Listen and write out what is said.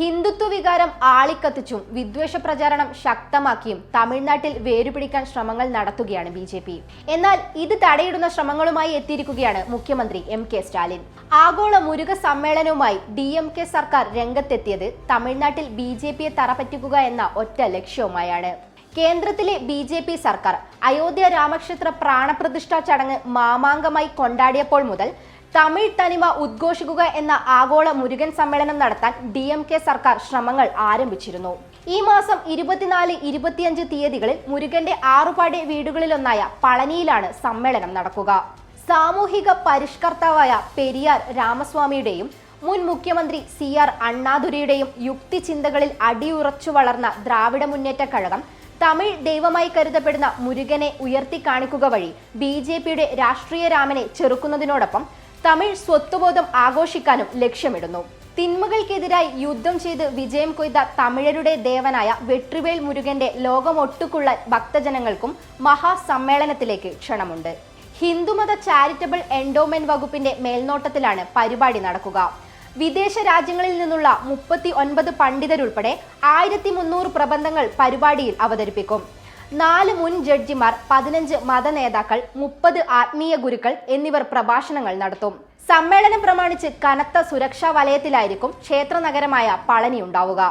ഹിന്ദുത്വ വികാരം ആളിക്കത്തിച്ചും വിദ്വേഷ പ്രചാരണം ശക്തമാക്കിയും തമിഴ്നാട്ടിൽ വേരുപിടിക്കാൻ ശ്രമങ്ങൾ നടത്തുകയാണ് ബി ജെ പി. എന്നാൽ ഇത് തടയിടുന്ന ശ്രമങ്ങളുമായി എത്തിയിരിക്കുകയാണ് മുഖ്യമന്ത്രി എം കെ സ്റ്റാലിൻ. ആഗോള മുരുക സമ്മേളനവുമായി ഡി എം കെ സർക്കാർ രംഗത്തെത്തിയത് തമിഴ്നാട്ടിൽ ബി ജെ പിയെ എന്ന ഒറ്റ ലക്ഷ്യവുമായാണ്. കേന്ദ്രത്തിലെ ബി ജെ പി സർക്കാർ അയോധ്യ രാമക്ഷേത്ര പ്രാണപ്രതിഷ്ഠാ ചടങ്ങ് മാമാങ്കമായി കൊണ്ടാടിയപ്പോൾ മുതൽ തമിഴ് തനിമ ഉദ്ഘോഷിക്കുക എന്ന ആഗോള മുരുകൻ സമ്മേളനം നടത്താൻ ഡി എം കെ സർക്കാർ ശ്രമങ്ങൾ ആരംഭിച്ചിരുന്നു. ഈ മാസം ഇരുപത്തിനാല് ഇരുപത്തിയഞ്ച് തീയതികളിൽ മുരുകന്റെ ആറുപാടി വീടുകളിലൊന്നായ പളനിയിലാണ് സമ്മേളനം നടക്കുക. സാമൂഹിക പരിഷ്കർത്താവായ പെരിയാർ രാമസ്വാമിയുടെയും മുൻ മുഖ്യമന്ത്രി സി ആർ അണ്ണാദുരയുടെയും യുക്തിചിന്തകളിൽ അടിയുറച്ചു വളർന്ന ദ്രാവിഡ മുന്നേറ്റ കഴകം തമിഴ് ദൈവമായി കരുതപ്പെടുന്ന മുരുകനെ ഉയർത്തി കാണിക്കുക വഴി ബി ജെ പിയുടെ രാഷ്ട്രീയ രാമനെ ചെറുക്കുന്നതിനോടൊപ്പം തമിഴ് സ്വത്വബോധം ആഘോഷിക്കാനും ലക്ഷ്യമിടുന്നു. തിന്മകൾക്കെതിരായി യുദ്ധം ചെയ്ത് വിജയം കൊയ്ത തമിഴരുടെ ദേവനായ വെട്രിവേൽ മുരുകന്റെ ലോകമൊട്ടുക്കുള്ള ഭക്തജനങ്ങൾക്കും മഹാസമ്മേളനത്തിലേക്ക് ക്ഷണമുണ്ട്. ഹിന്ദുമത ചാരിറ്റബിൾ എൻഡോമെന്റ് വകുപ്പിന്റെ മേൽനോട്ടത്തിലാണ് പരിപാടി നടക്കുക. വിദേശ രാജ്യങ്ങളിൽ നിന്നുള്ള മുപ്പത്തി ഒൻപത് പണ്ഡിതരുൾപ്പെടെ ആയിരത്തി മുന്നൂറ് പ്രബന്ധങ്ങൾ പരിപാടിയിൽ അവതരിപ്പിക്കും. നാല് മുൻ ജഡ്ജിമാർ പതിനഞ്ച് മതനേതാക്കൾ മുപ്പത് ആത്മീയ ഗുരുക്കൾ എന്നിവർ പ്രഭാഷണങ്ങൾ നടത്തും. സമ്മേളനം പ്രമാണിച്ച് കനത്ത സുരക്ഷാ വലയത്തിലായിരിക്കും ക്ഷേത്ര നഗരമായ പളനി ഉണ്ടാവുക